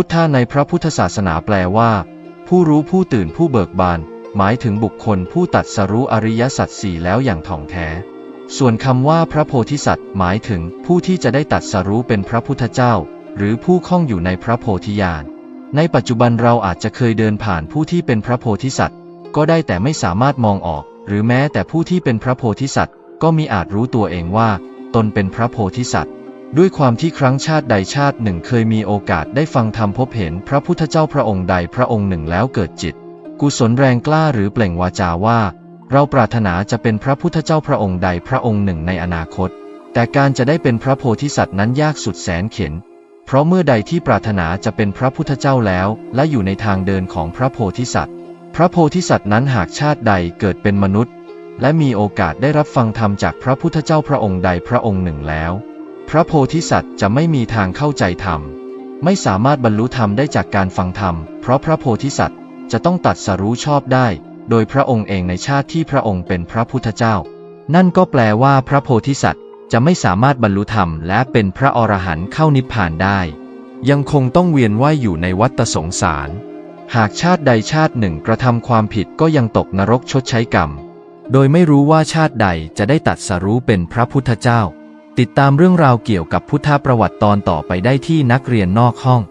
พุทธะในพระพุทธศาสนาแปลว่า ผู้รู้ผู้ตื่นผู้เบิกบาน หมายถึงบุคคลผู้ตัดสรู้อริยสัจสี่แล้วอย่างถ่องแท้ ส่วนคำว่าพระโพธิสัตว์ หมายถึงผู้ที่จะได้ตัดสรู้เป็นพระพุทธเจ้า หรือผู้คล้องอยู่ในพระโพธิญาณ ในปัจจุบันเราอาจจะเคยเดินผ่านผู้ที่เป็นพระโพธิสัตว์ ก็ได้แต่ไม่สามารถมองออก หรือแม้แต่ผู้ที่เป็นพระโพธิสัตว์ ก็มีอาจรู้ตัวเองว่า ตนเป็นพระโพธิสัตว์ ด้วยความที่ครั้งชาติใดชาติหนึ่งเคยมีโอกาสได้ฟังธรรมพบเห็นพระพุทธเจ้าพระองค์ใดพระองค์หนึ่งแล้วเกิดจิต กุศลแรงกล้าหรือเปล่งวาจาว่า เราปรารถนาจะเป็นพระพุทธเจ้าพระองค์ใดพระองค์หนึ่งในอนาคต แต่การจะได้เป็นพระโพธิสัตว์นั้นยากสุดแสนเข็ญเพราะเมื่อใดที่ปรารถนาจะเป็นพระพุทธเจ้าแล้ว และอยู่ในทางเดินของพระโพธิสัตว์ พระโพธิสัตว์นั้นหากชาติใดเกิดเป็นมนุษย์ และมีโอกาสได้รับฟังธรรมจากพระพุทธเจ้าพระองค์ใดพระองค์หนึ่งแล้ว พระโพธิสัตว์จะไม่มีทางเข้าใจธรรม ไม่สามารถบรรลุธรรมได้จากการฟังธรรม เพราะพระโพธิสัตว์จะต้องตัดสรู้ชอบได้ โดยพระองค์เองในชาติที่พระองค์เป็นพระพุทธเจ้า นั่นก็แปลว่าพระโพธิสัตว์จะไม่สามารถบรรลุธรรมและเป็นพระอรหันต์เข้านิพพานได้ ยังคงต้องเวียนว่ายอยู่ในวัฏสงสาร หากชาติใดชาติหนึ่งกระทำความผิดก็ยังตกนรกชดใช้กรรม โดยไม่รู้ว่าชาติใดจะได้ตัดสรู้เป็นพระพุทธเจ้า ติดตามเรื่องราวเกี่ยวกับพุทธประวัติตอนต่อไปได้ที่นักเรียนนอกห้อง